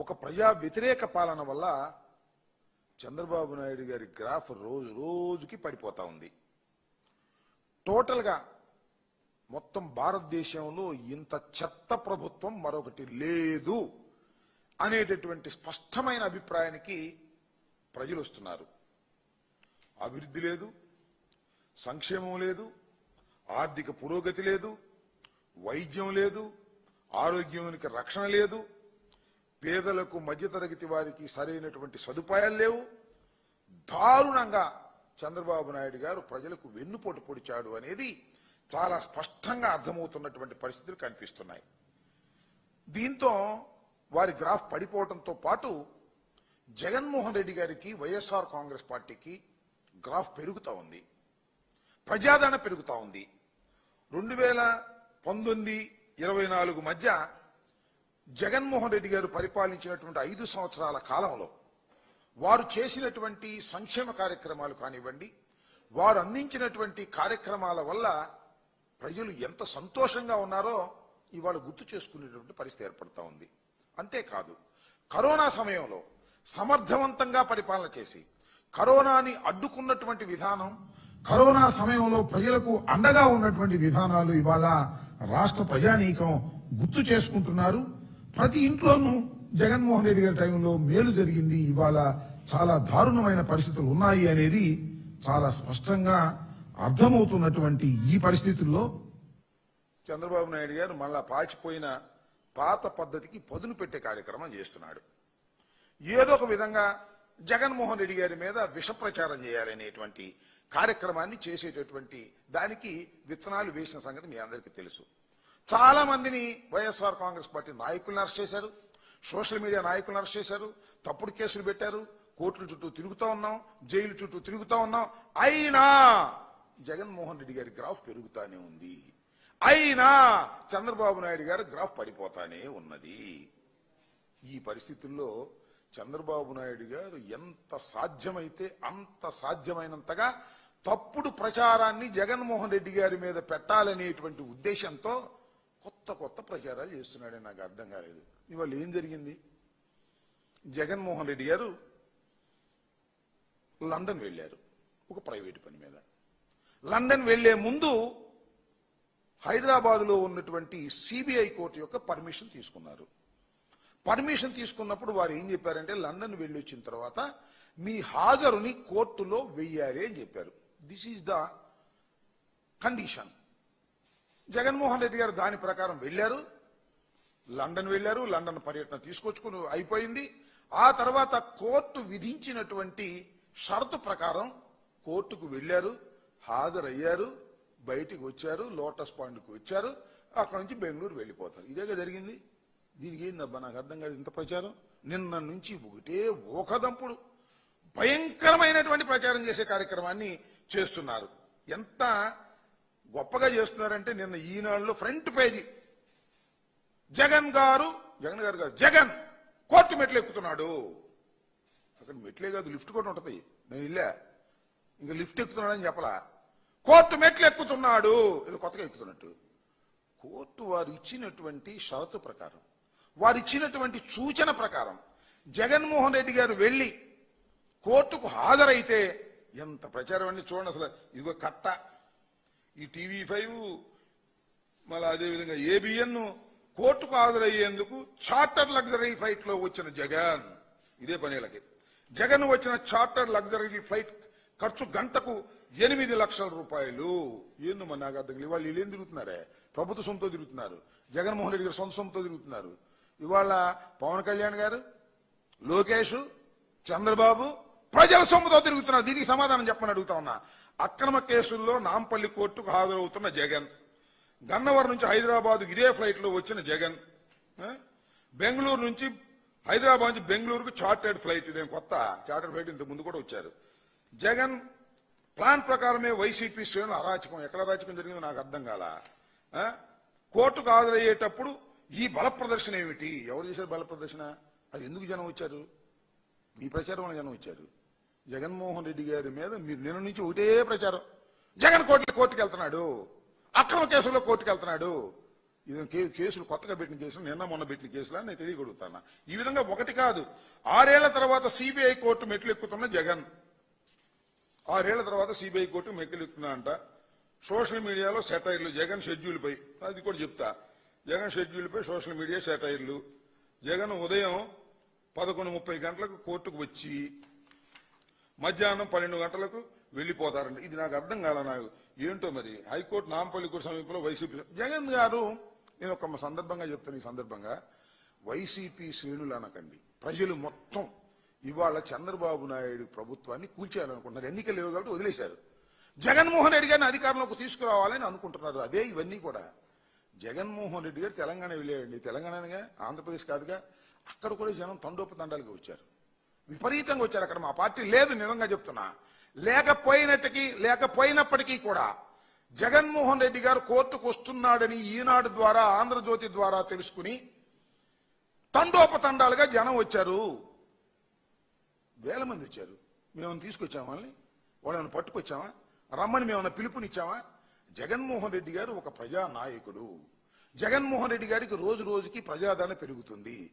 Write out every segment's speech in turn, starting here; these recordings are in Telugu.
ఒక ప్రజా వ్యతిరేక పాలన వల్ల చంద్రబాబు నాయుడు గారి గ్రాఫ్ రోజు రోజుకి పడిపోతా ఉంది. టోటల్గా మొత్తం భారతదేశంలో ఇంత చెత్త ప్రభుత్వం మరొకటి లేదు అనేటటువంటి స్పష్టమైన అభిప్రాయానికి ప్రజలు వస్తున్నారు. అభివృద్ధి లేదు సంక్షేమం లేదు ఆర్థిక పురోగతి లేదు వైద్యం లేదు ఆరోగ్యానికి రక్షణ లేదు పేదలకు మధ్యతరగతి వారికి సరైనటువంటి సదుపాయాలు లేవు. దారుణంగా చంద్రబాబు నాయుడు గారు ప్రజలకు వెన్నుపోటు పొడిచాడు అనేది చాలా స్పష్టంగా అర్థమవుతున్నటువంటి పరిస్థితులు కనిపిస్తున్నాయి. దీంతో వారి గ్రాఫ్ పడిపోవడంతో పాటు జగన్మోహన్ రెడ్డి గారికి వైఎస్ఆర్ కాంగ్రెస్ పార్టీకి గ్రాఫ్ పెరుగుతూ ఉంది. ప్రజాదరణ పెరుగుతూ ఉంది. రెండు వేల పంతొమ్మిది ఇరవై నాలుగు మధ్య జగన్మోహన్ రెడ్డి గారు పరిపాలించినటువంటి ఐదు సంవత్సరాల కాలంలో వారు చేసినటువంటి సంక్షేమ కార్యక్రమాలు కానివ్వండి వారు అందించినటువంటి కార్యక్రమాల వల్ల ప్రజలు ఎంత సంతోషంగా ఉన్నారో ఇవాళ గుర్తు చేసుకునేటువంటి పరిస్థితి ఏర్పడతా ఉంది. అంతేకాదు కరోనా సమయంలో సమర్థవంతంగా పరిపాలన చేసి కరోనాని అడ్డుకున్నటువంటి విధానం కరోనా సమయంలో ప్రజలకు అండగా ఉన్నటువంటి విధానాలు ఇవాళ రాష్ట్ర ప్రజానీకం గుర్తు చేసుకుంటున్నారు. ప్రతి ఇంట్లోనూ జగన్మోహన్ రెడ్డి గారి టైంలో మేలు జరిగింది. ఇవాళ చాలా దారుణమైన పరిస్థితులు ఉన్నాయి అనేది చాలా స్పష్టంగా అర్థమవుతున్నటువంటి ఈ పరిస్థితుల్లో చంద్రబాబు నాయుడు గారు మళ్ళా పాచిపోయిన పాత పద్ధతికి పదును పెట్టే కార్యక్రమం చేస్తున్నాడు. ఏదో ఒక విధంగా జగన్మోహన్ రెడ్డి గారి మీద విష ప్రచారం చేయాలనేటువంటి కార్యక్రమాన్ని చేసేటటువంటి దానికి విత్తనాలు వేసిన సంగతి మీ అందరికీ తెలుసు. చాలా మందిని వైఎస్ఆర్ కాంగ్రెస్ పార్టీ నాయకులను అరెస్ట్ చేశారు సోషల్ మీడియా నాయకులను అరెస్ట్ చేశారు తప్పుడు కేసులు పెట్టారు కోర్టుల చుట్టూ తిరుగుతూ ఉన్నాం జైలు చుట్టూ తిరుగుతూ ఉన్నాం. అయినా జగన్మోహన్ రెడ్డి గారి గ్రాఫ్ పెరుగుతానే ఉంది. అయినా చంద్రబాబు నాయుడు గారి గ్రాఫ్ పడిపోతానే ఉన్నది. ఈ పరిస్థితుల్లో చంద్రబాబు నాయుడు గారు ఎంత సాధ్యమైతే అంత సాధ్యమైనంతగా తప్పుడు ప్రచారాన్ని జగన్మోహన్ రెడ్డి గారి మీద పెట్టాలనేటువంటి ఉద్దేశంతో కొత్త కొత్త ప్రచారాలు చేస్తున్నాడని నాకు అర్థం కాలేదు. ఇవాళ ఏం జరిగింది? జగన్మోహన్ రెడ్డి గారు లండన్ వెళ్ళారు ఒక ప్రైవేటు పని మీద. లండన్ వెళ్ళే ముందు హైదరాబాద్లో ఉన్నటువంటి సిబిఐ కోర్టు యొక్క పర్మిషన్ తీసుకున్నారు. పర్మిషన్ తీసుకున్నప్పుడు వారు ఏం చెప్పారంటే లండన్ వెళ్ళి వచ్చిన తర్వాత మీ హాజరుని కోర్టులో వెయ్యాలి అని చెప్పారు. This is the condition Jaganmohan Reddy గారు దాని ప్రకారం వెళ్ళారు. లండన్ వెళ్ళారు. లండన్ పర్యటన తీసుకొచ్చుకుని అయిపోయింది. ఆ తర్వాత కోర్టు విధించినటువంటి షరతు ప్రకారం కోర్టుకు వెళ్ళారు. హాజరయ్యారు. బయటికి వచ్చారు. లోటస్ పాయింట్కి వచ్చారు. అక్కడ నుంచి బెంగళూరు వెళ్ళిపోతారు. ఇదేగా జరిగింది. దీనికి ఏందబ్బా నాకు అర్థం కాదు ఇంత ప్రచారం. నిన్న నుంచి ఒకటే ఓకదంపుడు. భయంకరమైనటువంటి ప్రచారం చేసే కార్యక్రమాన్ని చేస్తున్నారు. ఎంత గొప్పగా చేస్తున్నారంటే నిన్న ఈనాడులో ఫ్రంట్ పేజీ. జగన్ గారు జగన్ గారు కాదు జగన్ కోర్టు మెట్లు ఎక్కుతున్నాడు. అక్కడ మెట్లే కాదు లిఫ్ట్ కూడా ఉంటుంది. నేను ఇల్లే ఇంకా లిఫ్ట్ ఎక్కుతున్నాడని చెప్పలా. కోర్టు మెట్లు ఎక్కుతున్నాడు. ఇది కొత్తగా ఎక్కుతున్నట్టు. కోర్టు వారు ఇచ్చినటువంటి షరతు ప్రకారం వారు ఇచ్చినటువంటి సూచన ప్రకారం జగన్మోహన్ రెడ్డి గారు వెళ్ళి కోర్టుకు హాజరైతే ఎంత ప్రచారం అండి చూడండి అసలు. ఇదిగో కట్ట. ఈ టీవీ ఫైవ్ మళ్ళీ అదేవిధంగా ఏబిఎన్ కోర్టుకు హాజరయ్యేందుకు చార్టర్ లగ్జరీ ఫ్లైట్లో వచ్చిన జగన్. ఇదే పనేళ్ళకి. జగన్ వచ్చిన చార్టర్ లగ్జరీ ఫ్లైట్ ఖర్చు గంటకు ఎనిమిది లక్షల రూపాయలు. ఏందో మన నాకు అర్థం ఇవాళ వీళ్ళు ఏం తిరుగుతున్నారే? ప్రభుత్వ సొంతో తిరుగుతున్నారు. జగన్మోహన్ రెడ్డి గారు సొంత సొంతో తిరుగుతున్నారు. ఇవాళ పవన్ కళ్యాణ్ గారు లోకేష్ చంద్రబాబు ప్రజల సొమ్ముతో తిరుగుతున్నారు. దీనికి సమాధానం చెప్పని అడుగుతా ఉన్నా. అక్రమ కేసుల్లో నాంపల్లి కోర్టుకు హాజరవుతున్న జగన్. గన్నవరం నుంచి హైదరాబాద్ ఇదే ఫ్లైట్లో వచ్చిన జగన్. బెంగళూరు నుంచి హైదరాబాద్ నుంచి బెంగళూరుకు చార్టెడ్ ఫ్లైట్. ఇదేం కొత్త? చార్టెడ్ ఫ్లైట్ ఇంత ముందు కూడా వచ్చారు. జగన్ ప్లాన్ ప్రకారమే వైసీపీ శ్రేణులు అరాచకం. ఎక్కడ అరాచకం జరిగిందో నాకు అర్థం కాల? కోర్టుకు హాజరయ్యేటప్పుడు ఈ బల ప్రదర్శన ఏమిటి? ఎవరు చేశారు బల ప్రదర్శన? అది ఎందుకు జనం వచ్చారు? మీ ప్రచారం జనం వచ్చారు. జగన్మోహన్ రెడ్డి గారి మీద మీరు నిన్న నుంచి ఒకటే ప్రచారం. జగన్ కోర్టు కోర్టుకు వెళ్తున్నాడు అక్రమ కేసుల్లో కోర్టుకు వెళ్తున్నాడు ఇది కేసులు కొత్తగా పెట్టిన కేసులు నిన్న మొన్న పెట్టిన కేసులు అని నేను తెలియగలుగుతాను ఈ విధంగా ఒకటి కాదు. ఆరేళ్ళ తర్వాత సిబిఐ కోర్టు మెట్లు ఎక్కుతున్న జగన్. ఆరేళ్ళ తర్వాత సిబిఐ కోర్టు మెట్లు ఎక్కుతుందంట సోషల్ మీడియాలో సెటైర్లు. జగన్ షెడ్యూల్పై అది కూడా చెప్తా. జగన్ షెడ్యూల్పై సోషల్ మీడియా సెటైర్లు. జగన్ ఉదయం పదకొండు ముప్పై గంటలకు కోర్టుకు వచ్చి మధ్యాహ్నం పన్నెండు గంటలకు వెళ్ళిపోతారండి ఇది నాకు అర్థం కాల నాకు. ఏంటో మరి? హైకోర్టు నాంపల్లి సమీపంలో వైసీపీ జగన్ గారు నేను ఒక సందర్భంగా చెప్తాను ఈ సందర్భంగా. వైసీపీ శ్రేణులు అనకండి. ప్రజలు మొత్తం ఇవాళ చంద్రబాబు నాయుడు ప్రభుత్వాన్ని కూల్చేయాలనుకుంటున్నారు. ఎన్నికలు లేవు కాబట్టి వదిలేశారు. జగన్మోహన్ రెడ్డి గారిని అధికారంలోకి తీసుకురావాలని అనుకుంటున్నారు. అదే ఇవన్నీ కూడా. జగన్మోహన్ రెడ్డి గారు తెలంగాణ వెళ్ళాడండి. తెలంగాణగా ఆంధ్రప్రదేశ్ కాదుగా అక్కడ కూడా జనం తండోపతండాలుగా వచ్చారు. విపరీతంగా వచ్చారు అక్కడ మా పార్టీ. లేదు నిజంగా చెప్తున్నా. లేకపోయినట్టుకి లేకపోయినప్పటికీ కూడా జగన్మోహన్ రెడ్డి గారు కోర్టుకు వస్తున్నాడని ఈనాడు ద్వారా ఆంధ్రజ్యోతి ద్వారా తెలుసుకుని తండోపతండాలుగా జనం వచ్చారు. వేల మంది వచ్చారు. మేము తీసుకొచ్చామా వాళ్ళని? వాళ్ళని పట్టుకొచ్చామా? రమ్మని మేమన్నా పిలుపునిచ్చామా? జగన్మోహన్ రెడ్డి గారు ఒక ప్రజా నాయకుడు జగన్మోహన్ రెడ్డి గారికి రోజు రోజుకి ప్రజాదరణ పెరుగుతుంది.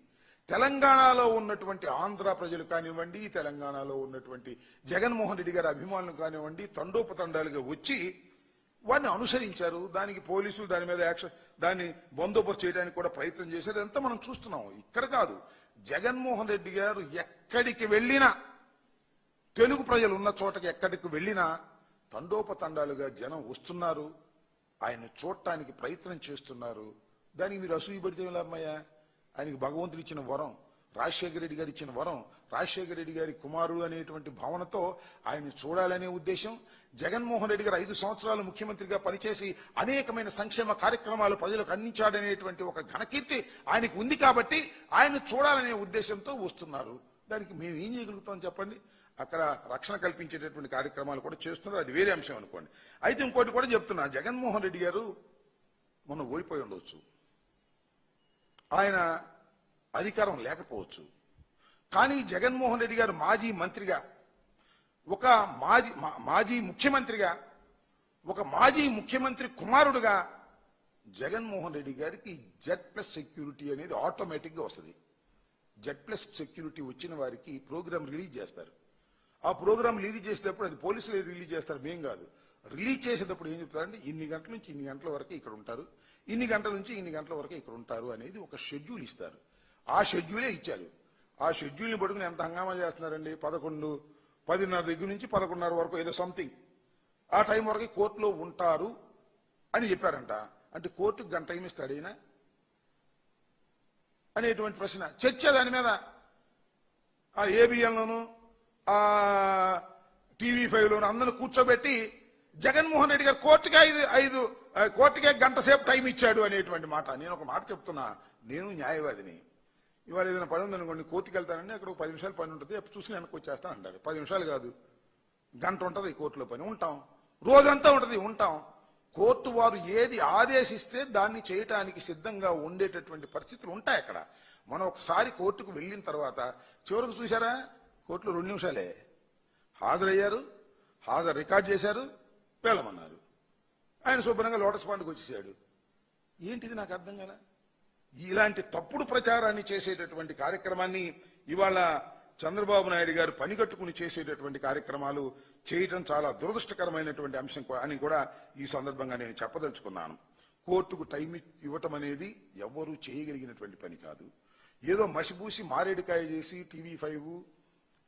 తెలంగాణలో ఉన్నటువంటి ఆంధ్ర ప్రజలు కానివ్వండి తెలంగాణలో ఉన్నటువంటి జగన్మోహన్ రెడ్డి గారి అభిమానులు కానివ్వండి తండోపతండాలుగా వచ్చి వారిని అనుసరించారు. దానికి పోలీసులు దాని మీద యాక్షన్ దాన్ని బందోబస్తు చేయడానికి కూడా ప్రయత్నం చేశారు. ఎంత మనం చూస్తున్నాం. ఇక్కడ కాదు జగన్మోహన్ రెడ్డి గారు ఎక్కడికి వెళ్ళినా తెలుగు ప్రజలు ఉన్న చోటకి ఎక్కడికి వెళ్ళినా తండోపతండాలుగా జనం వస్తున్నారు. ఆయన చూడటానికి ప్రయత్నం చేస్తున్నారు. దానికి మీరు అసూయపడితే అమ్మయ్య? ఆయనకి భగవంతుడు ఇచ్చిన వరం రాజశేఖర రెడ్డి గారు ఇచ్చిన వరం రాజశేఖర రెడ్డి గారి కుమారుడు అనేటువంటి భావనతో ఆయన చూడాలనే ఉద్దేశం జగన్మోహన్ రెడ్డి గారు ఐదు సంవత్సరాలు ముఖ్యమంత్రిగా పనిచేసి అనేకమైన సంక్షేమ కార్యక్రమాలు ప్రజలకు అందించాడనేటువంటి ఒక ఘనకీర్తి ఆయనకు ఉంది కాబట్టి ఆయన చూడాలనే ఉద్దేశంతో వస్తున్నారు. దానికి మేము ఏం చేయగలుగుతాం చెప్పండి? అక్కడ రక్షణ కల్పించేటటువంటి కార్యక్రమాలు కూడా చేస్తున్నారు. అది వేరే అంశం అనుకోండి. అయితే ఇంకోటి కూడా చెప్తున్నా. జగన్మోహన్ రెడ్డి గారు మొన్న ఓడిపోయి ఉండవచ్చు ఆయన అధికారం లేకపోవచ్చు. కానీ జగన్మోహన్ రెడ్డి గారు మాజీ మంత్రిగా ఒక మాజీ మా- మాజీ ముఖ్యమంత్రిగా ఒక మాజీ ముఖ్యమంత్రి కుమారుడుగా జగన్మోహన్ రెడ్డి గారికి జెడ్ ప్లస్ సెక్యూరిటీ అనేది ఆటోమేటిక్గా వస్తుంది. జెడ్ ప్లస్ సెక్యూరిటీ వచ్చిన వారికి ప్రోగ్రామ్ రిలీజ్ చేస్తారు. ఆ ప్రోగ్రామ్ రిలీజ్ చేసేటప్పుడు అది పోలీసులు రిలీజ్ చేస్తారు మేం కాదు. రిలీజ్ చేసేటప్పుడు ఏం చెప్తారంటే ఇన్ని గంటల నుంచి ఇన్ని గంటల వరకు ఇక్కడ ఉంటారు. ఇన్ని గంటల నుంచి ఇన్ని గంటల వరకు ఇక్కడ ఉంటారు అనేది ఒక షెడ్యూల్ ఇస్తారు. ఆ షెడ్యూలే ఇచ్చారు. ఆ షెడ్యూల్ని పట్టుకుని ఎంత హంగామా చేస్తున్నారండి? పదకొండు పదిన్నర దగ్గర నుంచి పదకొండున్నర వరకు ఏదో సంథింగ్ ఆ టైం వరకు కోర్టులో ఉంటారు అని చెప్పారంట. అంటే కోర్టుకు గంట టైం ఇస్తాడు ఈయన? అనేటువంటి ప్రశ్న. చర్చ దాని మీద. ఆ ఏబిఎన్లోను ఆ టీవీ ఫైవ్ లోను అందరూ కూర్చోబెట్టి జగన్మోహన్ రెడ్డి గారు కోర్టుకే ఐదు ఐదు కోర్టుకే గంట సేపు టైం ఇచ్చాడు అనేటువంటి మాట. నేను ఒక మాట చెప్తున్నా. నేను న్యాయవాదిని. ఇవాళ ఏదైనా పని ఉందనుకోండి కోర్టుకి వెళ్తానండి అక్కడ ఒక పది నిమిషాలు పని ఉంటుంది. అప్పుడు చూసి వెనక్కి వచ్చేస్తాను అంటారు పది నిమిషాలు కాదు. గంట ఉంటుంది కోర్టులో పని. ఉంటాం. రోజంతా ఉంటుంది. ఉంటాం. కోర్టు వారు ఏది ఆదేశిస్తే దాన్ని చేయటానికి సిద్ధంగా ఉండేటటువంటి పరిస్థితులు ఉంటాయి అక్కడ. మనం ఒకసారి కోర్టుకు వెళ్ళిన తర్వాత చివరికి చూసారా కోర్టులో రెండు నిమిషాలే. హాజరయ్యారు. హాజరు రికార్డ్ చేశారు. వెళ్ళమన్నారు ఆయన శుభ్రంగా లోటస్ పాండ్కి వచ్చేసాడు. ఏంటిది నాకు అర్థం కదా ఇలాంటి తప్పుడు ప్రచారాన్ని చేసేటటువంటి కార్యక్రమాన్ని ఇవాళ చంద్రబాబు నాయుడు గారు పనిగట్టుకుని చేసేటటువంటి కార్యక్రమాలు చేయటం చాలా దురదృష్టకరమైనటువంటి అంశం అని కూడా ఈ సందర్భంగా నేను చెప్పదలుచుకున్నాను. కోర్టుకు టైం ఇవ్వటం అనేది ఎవరూ చేయగలిగినటువంటి పని కాదు. ఏదో మసిబూసి మారేడుకాయ చేసి టీవీ ఫైవ్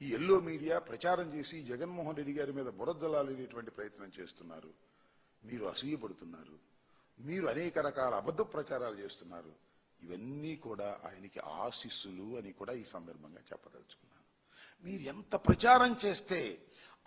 ఈ ఎల్లో మీడియా ప్రచారం చేసి జగన్మోహన్ రెడ్డి గారి మీద బురద్దలాలనేటువంటి ప్రయత్నం చేస్తున్నారు. మీరు అసూయపడుతున్నారు. మీరు అనేక రకాల అబద్ధ ప్రచారాలు చేస్తున్నారు. ఇవన్నీ కూడా ఆయనకి ఆశీస్సులు అని కూడా ఈ సందర్భంగా చెప్పదలుచుకున్నాను. మీరు ఎంత ప్రచారం చేస్తే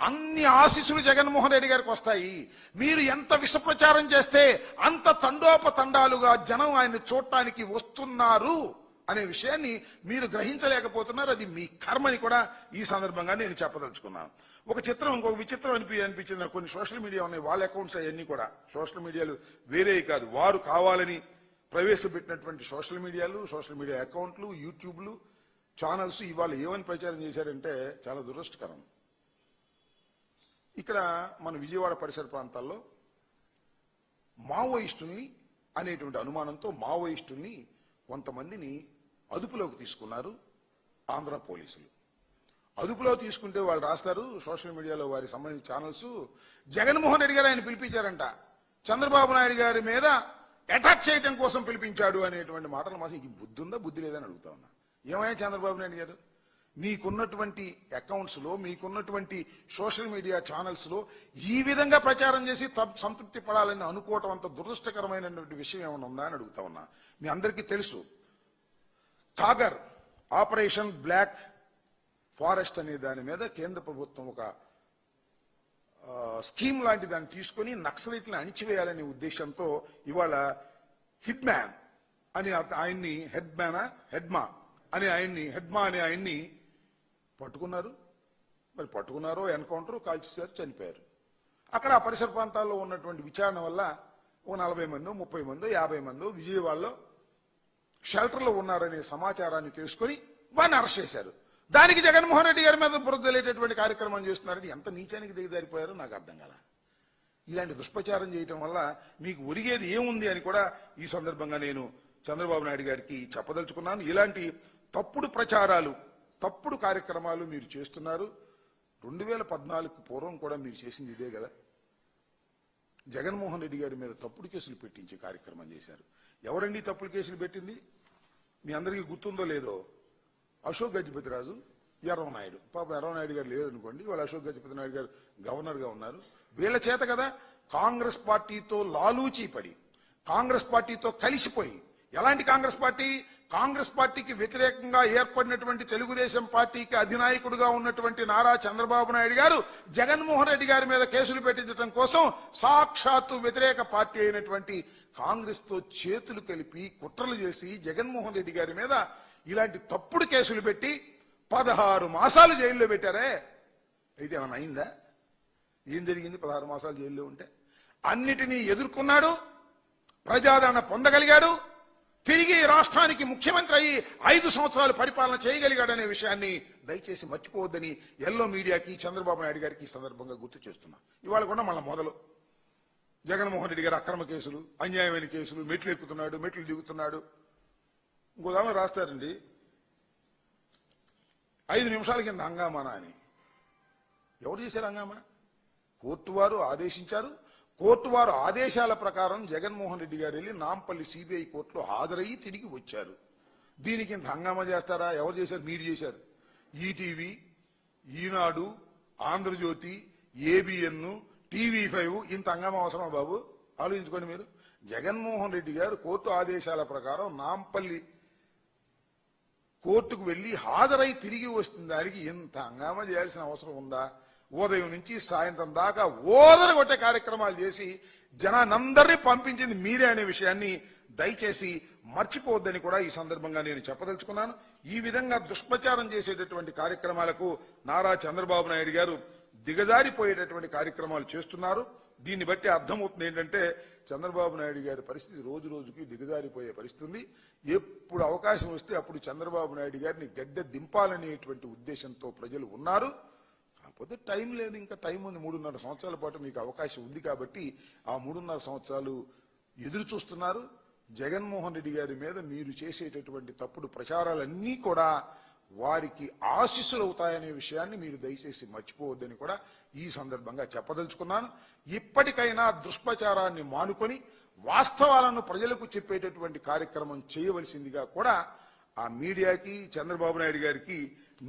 అన్ని ఆశీస్సులు జగన్మోహన్ రెడ్డి గారికి వస్తాయి. మీరు ఎంత విష ప్రచారం చేస్తే అంత తండోపతండాలుగా జనం ఆయన చూడటానికి వస్తున్నారు. అనే విషయాన్ని మీరు గ్రహించలేకపోతున్నారు. అది మీ కర్మని కూడా ఈ సందర్భంగా నేను చెప్పదలుచుకున్నాను. ఒక చిత్రం ఇంకొక విచిత్రం అనిపి అనిపించింది. కొన్ని సోషల్ మీడియా ఉన్నాయి. వాళ్ళ అకౌంట్స్ అవన్నీ కూడా. సోషల్ మీడియాలు వేరే కాదు. వారు కావాలని ప్రవేశపెట్టినటువంటి సోషల్ మీడియాలు సోషల్ మీడియా అకౌంట్లు యూట్యూబ్లు ఛానల్స్ ఇవాళ ఏమని ప్రచారం చేశారంటే చాలా దురదృష్టకరం. ఇక్కడ మన విజయవాడ పరిసర ప్రాంతాల్లో మావోయిస్టుల్ని అనేటువంటి అనుమానంతో మావోయిస్టుల్ని కొంతమందిని అదుపులోకి తీసుకున్నారు ఆంధ్ర పోలీసులు. అదుపులో తీసుకుంటే వాళ్ళు రాస్తారు సోషల్ మీడియాలో వారి సంబంధించిన ఛానల్స్. జగన్మోహన్ రెడ్డి గారు ఆయన పిలిపించారంట. చంద్రబాబు నాయుడు గారి మీద అటాక్ చేయడం కోసం పిలిపించాడు అనేటువంటి మాటలు మాత్రం ఈ బుద్ధి ఉందా బుద్ధి లేదని అడుగుతా ఉన్నా. ఏమైనా చంద్రబాబు నాయుడు గారు? మీకున్నటువంటి అకౌంట్స్లో మీకున్నటువంటి సోషల్ మీడియా ఛానల్స్లో ఈ విధంగా ప్రచారం చేసి తప్- సంతృప్తి పడాలని అనుకోవటం అంత దురదృష్టకరమైనటువంటి విషయం ఏమైనా ఉందా అని అడుగుతా ఉన్నా. మీ అందరికీ తెలుసు టాగర్ ఆపరేషన్ బ్లాక్ ఫారెస్ట్ అనే దాని మీద కేంద్ర ప్రభుత్వం ఒక స్కీమ్ లాంటి దాన్ని తీసుకొని నక్సలైట్లను అణిచివేయాలనే ఉద్దేశంతో ఇవాళ హిడ్ మ్యాన్ అని ఆయన్ని హెడ్ మ్యానా హెడ్మా అని ఆయన్ని హెడ్మా అనే ఆయన్ని పట్టుకున్నారు. మరి పట్టుకున్నారో ఎన్కౌంటర్ కాల్చేశారు చనిపోయారు. అక్కడ ఆ పరిసర ప్రాంతాల్లో ఉన్నటువంటి విచారణ వల్ల ఓ నలభై మందో ముప్పై మందో యాభై మందో విజయవాడలో షెల్టర్లో ఉన్నారనే సమాచారాన్ని తెలుసుకొని వారిని అరెస్ట్ చేశారు. దానికి జగన్మోహన్ రెడ్డి గారి మీద బురదలేటటువంటి కార్యక్రమం చేస్తున్నారని ఎంత నీచానికి దిగజారిపోయారో నాకు అర్థం కదా ఇలాంటి దుష్ప్రచారం చేయటం వల్ల మీకు ఒరిగేది ఏముంది అని కూడా ఈ సందర్భంగా నేను చంద్రబాబు నాయుడు గారికి చెప్పదలుచుకున్నాను. ఇలాంటి తప్పుడు ప్రచారాలు తప్పుడు కార్యక్రమాలు మీరు చేస్తున్నారు. రెండు వేల పద్నాలుగు పూర్వం కూడా మీరు చేసింది ఇదే కదా. జగన్మోహన్ రెడ్డి గారి మీద తప్పుడు కేసులు పెట్టించే కార్యక్రమం చేశారు. ఎవరండి తప్పుడు కేసులు పెట్టింది? మీ అందరికీ గుర్తుందో లేదో? అశోక్ గజపతి రాజు ఎర్రవనాయుడు పాప ఎర్రవనాయుడు గారు లేరు అనుకోండి వాళ్ళు అశోక్ గజపతి నాయుడు గారు గవర్నర్గా ఉన్నారు. వీళ్ళ చేత కదా కాంగ్రెస్ పార్టీతో లాలూచీ పడి కాంగ్రెస్ పార్టీతో కలిసిపోయి ఎలాంటి కాంగ్రెస్ పార్టీ? కాంగ్రెస్ పార్టీకి వ్యతిరేకంగా ఏర్పడినటువంటి తెలుగుదేశం పార్టీకి అధినాయకుడుగా ఉన్నటువంటి నారా చంద్రబాబు నాయుడు గారు జగన్మోహన్ రెడ్డి గారి మీద కేసులు పెట్టించడం కోసం సాక్షాత్తు వ్యతిరేక పార్టీ అయినటువంటి కాంగ్రెస్తో చేతులు కలిపి కుట్రలు చేసి జగన్మోహన్ రెడ్డి గారి మీద ఇలాంటి తప్పుడు కేసులు పెట్టి పదహారు మాసాలు జైల్లో పెట్టారే. అయితే ఏమైనా అయిందా? ఏం జరిగింది? పదహారు మాసాలు జైల్లో ఉంటే? అన్నిటినీ ఎదుర్కొన్నాడు. ప్రజాదరణ పొందగలిగాడు. తిరిగి రాష్ట్రానికి ముఖ్యమంత్రి అయ్యి ఐదు సంవత్సరాలు పరిపాలన చేయగలిగాడనే విషయాన్ని దయచేసి మర్చిపోవద్దని ఎల్లో మీడియాకి చంద్రబాబు నాయుడు గారికి ఈ సందర్భంగా గుర్తు చేస్తున్నా. ఇవాళ కూడా మళ్ళీ మొదలు. జగన్మోహన్ రెడ్డి గారు అక్రమ కేసులు అన్యాయమైన కేసులు మెట్లు ఎక్కుతున్నాడు మెట్లు దిగుతున్నాడు. ఇంకో రాస్తారండి. ఐదు నిమిషాల కింద హంగామానా అని. ఎవరు చేశారు హంగామా? కోర్టు వారు ఆదేశించారు. కోర్టు వారు ఆదేశాల ప్రకారం జగన్మోహన్ రెడ్డి గారు వెళ్ళి నాంపల్లి సిబిఐ కోర్టులో హాజరయ్యి తిరిగి వచ్చారు. దీనికి ఇంత హంగామా చేస్తారా? ఎవరు చేశారు? మీరు చేశారు. ETV Eenadu Andhrajyothy ABN TV five ఇంత హంగామా అవసరమా బాబు? ఆలోచించుకోండి మీరు. జగన్మోహన్ రెడ్డి గారు కోర్టు ఆదేశాల ప్రకారం నాంపల్లి కోర్టుకు వెళ్ళి హాజరై తిరిగి వస్తున్న దానికి ఇంత హంగామా చేయాల్సిన అవసరం ఉందా? ఉదయం నుంచి సాయంత్రం దాకా ఓదర కొట్టే కార్యక్రమాలు చేసి జనానందరినీ పంపించింది మీరే అనే విషయాన్ని దయచేసి మర్చిపోవద్దని కూడా ఈ సందర్భంగా నేను చెప్పదలుచుకున్నాను. ఈ విధంగా దుష్ప్రచారం చేసేటటువంటి కార్యక్రమాలకు నారా చంద్రబాబు నాయుడు గారు దిగజారిపోయేటటువంటి కార్యక్రమాలు చేస్తున్నారు. దీన్ని బట్టి అర్థమవుతుంది ఏంటంటే చంద్రబాబు నాయుడు గారి పరిస్థితి రోజు రోజుకి దిగజారిపోయే పరిస్థితి ఉంది. ఎప్పుడు అవకాశం వస్తే అప్పుడు చంద్రబాబు నాయుడు గారిని గడ్డ దింపాలనేటువంటి ఉద్దేశంతో ప్రజలు ఉన్నారు. కాకపోతే టైం లేదు ఇంకా టైం ఉంది. మూడున్నర సంవత్సరాల పాటు మీకు అవకాశం ఉంది కాబట్టి ఆ మూడున్నర సంవత్సరాలు ఎదురు చూస్తున్నారు. జగన్మోహన్ రెడ్డి గారి మీద మీరు చేసేటటువంటి తప్పుడు ప్రచారాలన్నీ కూడా వారికి ఆశీస్సులు అవుతాయనే విషయాన్ని మీరు దయచేసి మర్చిపోవద్దని కూడా ఈ సందర్భంగా చెప్పదలుచుకున్నాను. ఇప్పటికైనా దుష్ప్రచారాన్ని మానుకొని వాస్తవాలను ప్రజలకు చెప్పేటటువంటి కార్యక్రమం చేయవలసిందిగా కూడా ఆ మీడియాకి చంద్రబాబు నాయుడు గారికి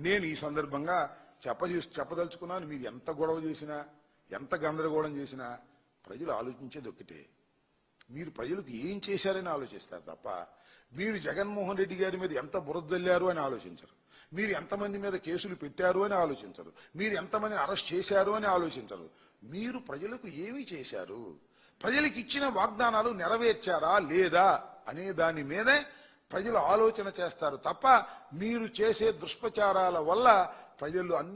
నేను ఈ సందర్భంగా చెప్పజే చెప్పదలుచుకున్నాను. మీరు ఎంత గొడవ చేసినా ఎంత గందరగోళం చేసినా ప్రజలు ఆలోచించేది ఒక్కటే. మీరు ప్రజలకు ఏం చేశారని ఆలోచిస్తారు తప్ప మీరు జగన్మోహన్ రెడ్డి గారి మీద ఎంత బురదల్లారు అని ఆలోచించరు. మీరు ఎంతమంది మీద కేసులు పెట్టారు అని ఆలోచించరు. మీరు ఎంతమందిని అరెస్ట్ చేశారు అని ఆలోచించరు. మీరు ప్రజలకు ఏమి చేశారు? ప్రజలకు ఇచ్చిన వాగ్దానాలు నెరవేర్చారా లేదా అనే దాని మీదే ప్రజలు ఆలోచన చేస్తారు తప్ప మీరు చేసే దుష్ప్రచారాల వల్ల ప్రజలు అన్ని